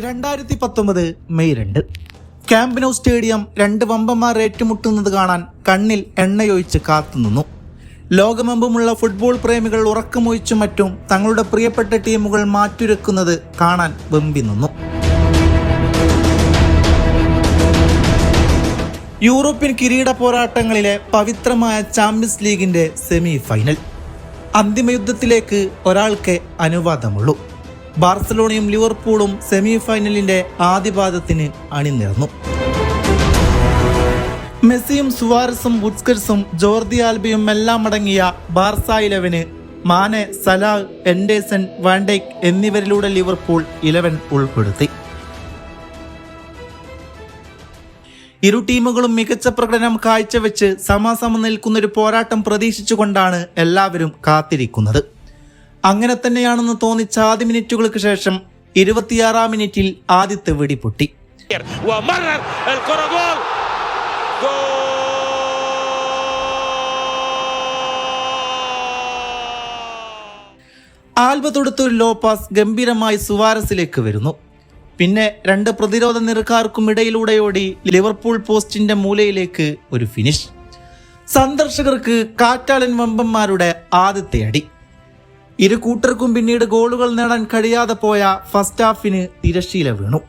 രണ്ടായിരത്തി പത്തൊമ്പത് മെയ് രണ്ട്. ക്യാമ്പിനോ സ്റ്റേഡിയം രണ്ട് വമ്പന്മാർ ഏറ്റുമുട്ടുന്നത് കാണാൻ കണ്ണിൽ എണ്ണയൊഴിച്ച് കാത്തുനിന്നു ലോകമെമ്പുമുള്ള ഫുട്ബോൾ പ്രേമികൾ ഉറക്കമൊഴിച്ചും മറ്റും തങ്ങളുടെ പ്രിയപ്പെട്ട ടീമുകൾ മാറ്റുരക്കുന്നത് കാണാൻ വെമ്പി നിന്നു. യൂറോപ്യൻ കിരീട പോരാട്ടങ്ങളിലെ പവിത്രമായ ചാമ്പ്യൻസ് ലീഗിന്റെ സെമി ഫൈനൽ അന്തിമയുദ്ധത്തിലേക്ക് ഒരാൾക്ക് അനുവാദമുള്ളൂ. ബാർസലോണയും ലിവർപൂളും സെമി ഫൈനലിന്റെ ആദ്യപാദത്തിന് അണിനിരന്നു. മെസ്സിയും സുവാരസും ബുസ്കർസും ജോർദി ആൽബിയും എല്ലാം അടങ്ങിയ ബാർസ ഇലവന് Mane Salah Henderson Van Dijk എന്നിവരിലൂടെ Liverpool eleven ഉൾപ്പെടുത്തി. ഇരു ടീമുകളും മികച്ച പ്രകടനം കാഴ്ചവെച്ച് സമാസമം നിൽക്കുന്നൊരു പോരാട്ടം പ്രതീക്ഷിച്ചുകൊണ്ടാണ് എല്ലാവരും കാത്തിരിക്കുന്നത്. അങ്ങനെ തന്നെയാണെന്ന് തോന്നിച്ച ആദ്യ മിനിറ്റുകൾക്ക് ശേഷം ഇരുപത്തിയാറാം മിനിറ്റിൽ ആദ്യത്തെ വെടി പൊട്ടി. ആൽബ തൊടുത്തൊരു ലോ പാസ് ഗംഭീരമായി സുവാരസിലേക്ക് വരുന്നു. പിന്നെ രണ്ട് പ്രതിരോധ നിരക്കാർക്കും ഇടയിലൂടെയോടി ലിവർപൂൾ പോസ്റ്റിന്റെ മൂലയിലേക്ക് ഒരു ഫിനിഷ്. സന്ദർശകർക്ക് കാറ്റാളൻ വമ്പന്മാരുടെ ആദ്യത്തെ അടി. ഇരു കൂട്ടർക്കും പിന്നീട് ഗോളുകൾ നേടാൻ കഴിയാതെ പോയ ഫസ്റ്റ് ഹാഫിന് തിരശീല വീണു.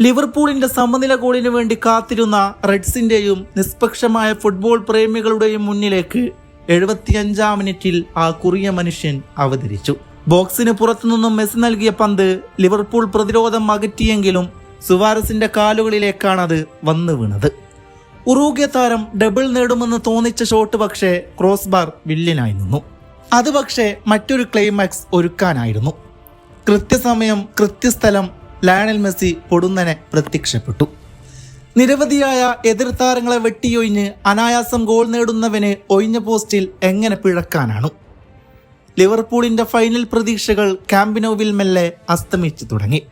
ലിവർപൂളിന്റെ സമനില ഗോളിനു വേണ്ടി കാത്തിരുന്ന റെഡ്സിന്റെയും നിഷ്പക്ഷമായ ഫുട്ബോൾ പ്രേമികളുടെയും മുന്നിലേക്ക് എഴുപത്തിയഞ്ചാം മിനിറ്റിൽ ആ കുറിയ മനുഷ്യൻ അവതരിച്ചു. ബോക്സിന് പുറത്തുനിന്നും മെസ്സി നൽകിയ പന്ത് ലിവർപൂൾ പ്രതിരോധം അകറ്റിയെങ്കിലും സുവാരസിന്റെ കാലുകളിലേക്കാണ് അത് വന്നു വീണത്. ഉറൂഗ്യ താരം ഡബിൾ നേടുമെന്ന് തോന്നിച്ച ഷോട്ട് പക്ഷേ ക്രോസ് ബാർ നിന്നു. അത് പക്ഷേ മറ്റൊരു ക്ലൈമാക്സ് ഒരുക്കാനായിരുന്നു. കൃത്യസമയം കൃത്യസ്ഥലം ലയണൽ മെസ്സി പൊടുന്നനെ പ്രത്യക്ഷപ്പെട്ടു. നിരവധിയായ എതിർ താരങ്ങളെ വെട്ടിയൊഴിഞ്ഞ് അനായാസം ഗോൾ നേടുന്നവനെ ഒഴിഞ്ഞ പോസ്റ്റിൽ എങ്ങനെ പിഴക്കാനാണ്? ലിവർപൂളിന്റെ ഫൈനൽ പ്രതീക്ഷകൾ ക്യാമ്പിനോവിൽ മെല്ലെ അസ്തമിച്ചു തുടങ്ങി.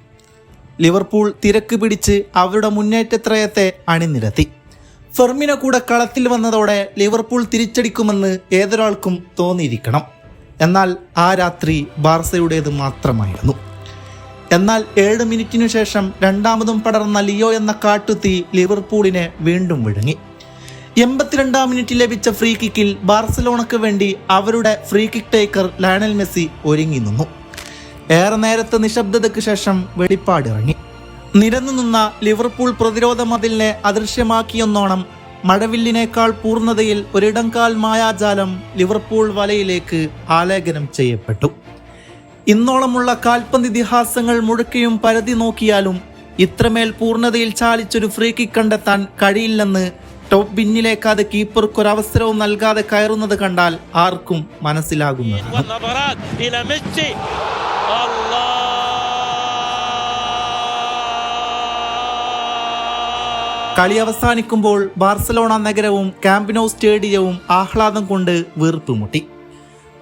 ലിവർപൂൾ തിരക്ക് പിടിച്ച് അവരുടെ മുന്നേറ്റത്രയത്തെ അണിനിരത്തി. ഫെർമിന കൂടെ കളത്തിൽ വന്നതോടെ ലിവർപൂൾ തിരിച്ചടിക്കുമെന്ന് ഏതൊരാൾക്കും തോന്നിയിരിക്കണം. എന്നാൽ ആ രാത്രി ബാർസയുടേത് മാത്രമായിരുന്നു. എന്നാൽ ഏഴ് മിനിറ്റിനു ശേഷം രണ്ടാമതും പടർന്ന ലിയോ എന്ന കാട്ടുതീ ലിവർപൂളിനെ വീണ്ടും വിഴുങ്ങി. എൺപത്തിരണ്ടാം മിനിറ്റിൽ ലഭിച്ച ഫ്രീ കിക്കിൽ ബാർസലോണയ്ക്ക് വേണ്ടി അവരുടെ free kick taker Lionel Messi ഒരുങ്ങി നിന്നു. ഏറെ നേരത്തെ നിശബ്ദതയ്ക്ക് ശേഷം വെളിപ്പാടിറങ്ങി നിരന്നു നിന്ന ലിവർപൂൾ പ്രതിരോധ മതിലിനെ അദൃശ്യമാക്കിയെന്നോണം മഴവില്ലിനേക്കാൾ പൂർണതയിൽ ഒരിടംകാൽ മായാജാലം ലിവർപൂൾ വലയിലേക്ക് ആലേഖനം ചെയ്യപ്പെട്ടു. ഇന്നോളമുള്ള കാൽപന്ത് ഇതിഹാസങ്ങൾ മുഴുക്കയും പരതി നോക്കിയാലും ഇത്രമേൽ പൂർണതയിൽ ചാലിച്ചൊരു ഫ്രീ കിക്ക് കണ്ടെത്താൻ കഴിയില്ലെന്ന് ടോപ്പ് ബിന്നിലേക്കാതെ കീപ്പർക്കൊരവസരവും നൽകാതെ കയറുന്നത് കണ്ടാൽ ആർക്കും മനസ്സിലാകുന്നതാണ്. കളി അവസാനിക്കുമ്പോൾ ബാർസലോണ നഗരവും ക്യാമ്പിനോ സ്റ്റേഡിയവും ആഹ്ലാദം കൊണ്ട് വീർപ്പുമുട്ടി.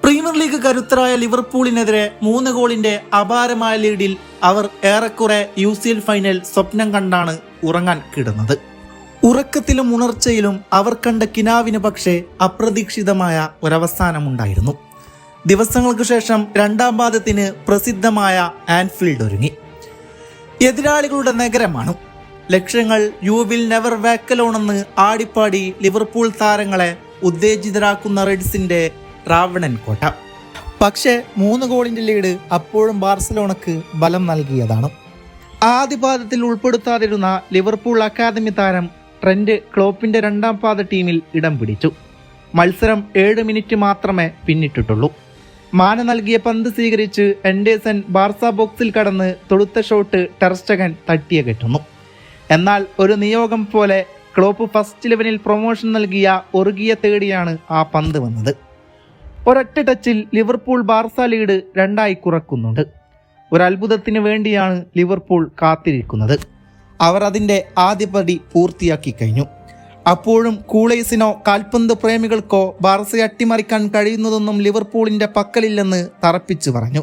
പ്രീമിയർ ലീഗ് കരുത്തരായ ലിവർപൂളിനെതിരെ മൂന്ന് ഗോളിന്റെ അപാരമായ ലീഡിൽ അവർ ഏറെക്കുറെ യു സി എൽ ഫൈനൽ സ്വപ്നം കണ്ടാണ് ഉറങ്ങാൻ കിടന്നത്. ഉറക്കത്തിലും ഉണർച്ചയിലും അവർ കണ്ട കിനാവിന് പക്ഷേ അപ്രതീക്ഷിതമായ ഒരവസാനമുണ്ടായിരുന്നു. ദിവസങ്ങൾക്ക് ശേഷം രണ്ടാം പാദത്തിന് പ്രസിദ്ധമായ ആൻഫീൽഡ് ഒരുങ്ങി. എതിരാളികളുടെ നഗരമാണ് ലക്ഷ്യങ്ങൾ യു വിൽ നെവർ വാക്കലോണെന്ന് ആടിപ്പാടി ലിവർപൂൾ താരങ്ങളെ ഉത്തേജിതരാക്കുന്ന റെഡ്സിന്റെ റാവണൻ കോട്ട. പക്ഷേ മൂന്ന് ഗോളിന്റെ ലീഡ് അപ്പോഴും ബാർസലോണക്ക് ബലം നൽകിയതാണ്. ആദ്യ പാദത്തിൽ ഉൾപ്പെടുത്താതിരുന്ന ലിവർപൂൾ അക്കാദമി താരം ട്രെൻഡ് ക്ലോപ്പിന്റെ രണ്ടാം പാദ ടീമിൽ ഇടം പിടിച്ചു. മത്സരം ഏഴ് മിനിറ്റ് മാത്രമേ പിന്നിട്ടിട്ടുള്ളൂ. മാന നൽകിയ പന്ത് സ്വീകരിച്ച് എൻഡേസൻ ബാർസ ബോക്സിൽ കടന്ന് തൊടുത്ത ഷോട്ട് ടെർസ്റ്റകൻ തട്ടിയകറ്റുന്നു എന്നാൽ ഒരു നിയോഗം പോലെ ക്ലോപ്പ് ഫസ്റ്റ് ഇലവനിൽ പ്രൊമോഷൻ നൽകിയ ഒറുകിയ തേടിയാണ് ആ പന്ത് വന്നത്. ഒരൊറ്റ ടച്ചിൽ ലിവർപൂൾ ബാർസ ലീഡ് രണ്ടായി കുറക്കുന്നുണ്ട്. ഒരു അത്ഭുതത്തിന് വേണ്ടിയാണ് ലിവർപൂൾ കാത്തിരിക്കുന്നത്. അവർ അതിന്റെ ആദ്യ പടി പൂർത്തിയാക്കി കഴിഞ്ഞു. അപ്പോഴും കൂളേസിനോ കാൽപന്ത് പ്രേമികൾക്കോ ബാർസയെ അട്ടിമറിക്കാൻ കഴിയുന്നതൊന്നും ലിവർപൂളിന്റെ പക്കലില്ലെന്ന് തറപ്പിച്ചു പറഞ്ഞു.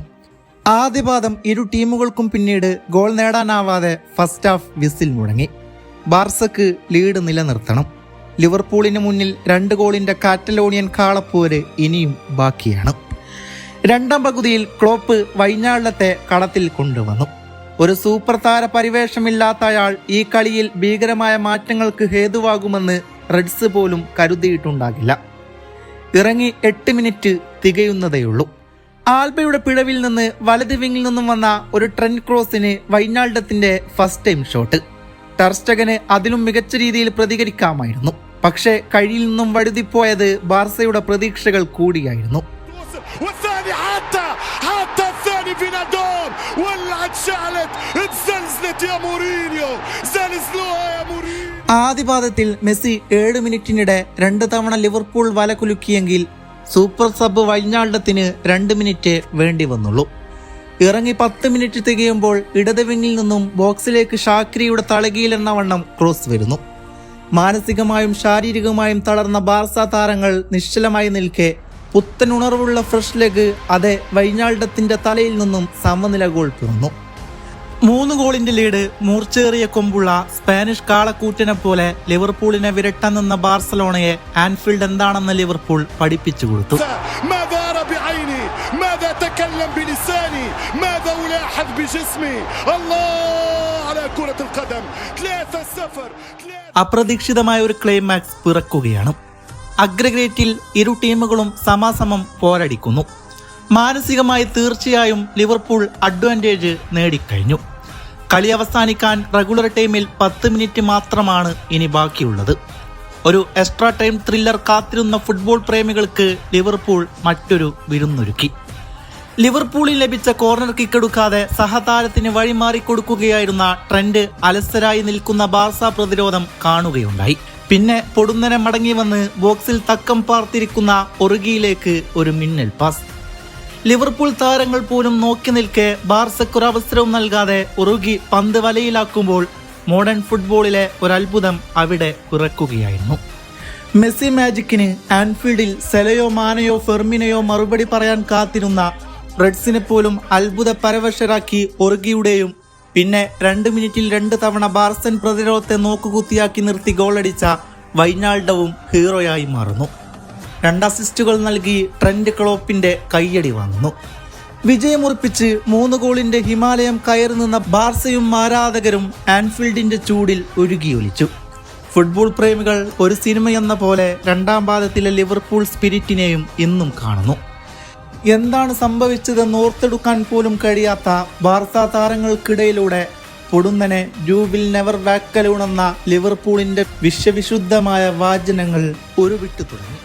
ആദ്യപാദം ഇരു ടീമുകൾക്കും പിന്നീട് ഗോൾ നേടാനാവാതെ ഫസ്റ്റ് ഹാഫ് വിസിൽ മുടങ്ങി. ബാർസക്ക് ലീഡ് നിലനിർത്തണം. ലിവർപൂളിന് മുന്നിൽ രണ്ട് ഗോളിന്റെ കാറ്റലോണിയൻ കാളപ്പോര് ഇനിയും ബാക്കിയാണ്. രണ്ടാം പകുതിയിൽ ക്ലോപ്പ് വൈഞ്ഞാളത്തെ കളത്തിൽ കൊണ്ടുവന്നു. ഒരു സൂപ്പർ താര പരിവേഷമില്ലാത്ത അയാൾ ഈ കളിയിൽ ഭീകരമായ മാറ്റങ്ങൾക്ക് ഹേതുവാകുമെന്ന് റെഡ്സ് പോലും കരുതിയിട്ടുണ്ടാകില്ല. ഇറങ്ങി എട്ട് മിനിറ്റ് തികയുന്നതേയുള്ളൂ. ആൽബയുടെ പിഴവിൽ നിന്ന് വലത് വിങ്ങിൽ നിന്നും വന്ന ഒരു ട്രെൻഡ് ക്രോസിന് വൈനാൾഡത്തിന്റെ ഫസ്റ്റ് ടൈം ഷോട്ട്. ടർസ്റ്റകന് അതിലും മികച്ച രീതിയിൽ പ്രതികരിക്കാമായിരുന്നു. പക്ഷേ കഴിയിൽ നിന്നും വഴുതിപ്പോയത് ബാർസയുടെ പ്രതീക്ഷകൾ കൂടിയായിരുന്നു. ആദ്യപാദത്തിൽ മെസ്സി ഏഴ് മിനിറ്റിനിടെ രണ്ട് തവണ ലിവർപൂൾ വല കുലുക്കിയെങ്കിൽ സൂപ്പർ സബ് വഴിഞ്ഞാളത്തിന് രണ്ട് മിനിറ്റ് വേണ്ടി വന്നുള്ളൂ. ഇറങ്ങി പത്ത് മിനിറ്റ് തികയുമ്പോൾ ഇടത് വിങ്ങിൽ നിന്നും ബോക്സിലേക്ക് ഷാക്രിയുടെ തളകിയിലെന്ന വണ്ണം ക്രോസ് വരുന്നു. മാനസികമായും ശാരീരികമായും തളർന്ന ബാർസ താരങ്ങൾ നിശ്ചലമായി നിൽക്കെ പുത്തൻ ഉണർവുള്ള ഫ്രഷ് ലെഗ് അതെ വൈഞ്ഞാളത്തിന്റെ തലയിൽ നിന്നും സമനില ഗോൾ പിറന്നു. മൂന്ന് ഗോളിന്റെ ലീഡ് മൂർച്ചേറിയ കൊമ്പുള്ള സ്പാനിഷ് കാളക്കൂറ്റിനെ പോലെ ലിവർപൂളിനെ വിരട്ടാൻ നിന്ന ബാർസലോണയെ ആൻഫീൽഡ് എന്താണെന്ന് ലിവർപൂൾ പഠിപ്പിച്ചു കൊടുത്തു. അപ്രതീക്ഷിതമായ ഒരു ക്ലൈമാക്സ് പിറക്കുകയാണ്. അഗ്രഗ്രേറ്റിൽ ഇരു ടീമുകളും സമാസമം പോരടിക്കുന്നു. മാനസികമായി തീർച്ചയായും ലിവർപൂൾ അഡ്വാന്റേജ് നേടിക്കഴിഞ്ഞു. കളി അവസാനിക്കാൻ റെഗുലർ ടൈമിൽ പത്ത് മിനിറ്റ് മാത്രമാണ് ഇനി ബാക്കിയുള്ളത്. ഒരു എക്സ്ട്രാ ടൈം ത്രില്ലർ കാത്തിരുന്ന ഫുട്ബോൾ പ്രേമികൾക്ക് ലിവർപൂൾ മറ്റൊരു വിരുന്നൊരുക്കി. ലിവർപൂളിൽ ലഭിച്ച കോർണർ കിക്ക് എടുക്കാതെ സഹതാരത്തിന് വഴിമാറി കൊടുക്കുകയായിരുന്ന ട്രെൻഡ് അലസരായി നിൽക്കുന്ന ബാർസ പ്രതിരോധം കാണുകയുണ്ടായി. പിന്നെ പൊടുന്നനെ മടങ്ങി വന്ന് ബോക്സിൽ തക്കം പാർത്തിരിക്കുന്ന ഒറുകിയിലേക്ക് ഒരു മിന്നൽ പാസ് ലിവർപൂൾ താരങ്ങൾ പോലും നോക്കി നിൽക്കെ ബാർസയ്ക്കൊരു അവസരവും നൽകാതെ ഉറുകി പന്ത് വലയിലാക്കുമ്പോൾ മോഡേൺ ഫുട്ബോളിലെ ഒരത്ഭുതം അവിടെ ഉറക്കുകയായിരുന്നു. മെസ്സി മാജിക്കിന് ആൻഫീൽഡിൽ സെലയോ മാനയോ ഫെർമിനയോ മറുപടി പറയാൻ കാത്തിരുന്ന റെഡ്സിനെ പോലും അത്ഭുത പരവശരാക്കി ഒറുകിയുടെയും പിന്നെ രണ്ട് മിനിറ്റിൽ രണ്ട് തവണ ബാർസൻ പ്രതിരോധത്തെ നോക്കുകുത്തിയാക്കി നിർത്തി ഗോളടിച്ച വൈനാൾഡവും ഹീറോയായി മാറുന്നു. രണ്ട് അസിസ്റ്റുകൾ നൽകി ട്രെൻഡ് ക്ലോപ്പിന്റെ കയ്യടി വാങ്ങുന്നു വിജയമുറപ്പിച്ച് മൂന്ന് ഗോളിന്റെ ഹിമാലയം കയറി നിന്ന ബാർസയും ആരാധകരും ആൻഫീൽഡിന്റെ ചൂടിൽ ഒഴുകിയൊലിച്ചു ഫുട്ബോൾ പ്രേമികൾ ഒരു സിനിമയെന്ന പോലെ രണ്ടാം പാദത്തിലെ ലിവർപൂൾ സ്പിരിറ്റിനെയും ഇന്നും കാണുന്നു. എന്താണ് സംഭവിച്ചതെന്ന് ഓർത്തെടുക്കാൻ പോലും കഴിയാത്ത വാർത്താ താരങ്ങൾക്കിടയിലൂടെ പൊടുന്നനെ യു വിൽ നെവർ വാക്കലൂണെന്ന ലിവർപൂളിന്റെ വിശ്വവിശുദ്ധമായ വാചനങ്ങൾ ഉരുവിട്ടു തുടങ്ങി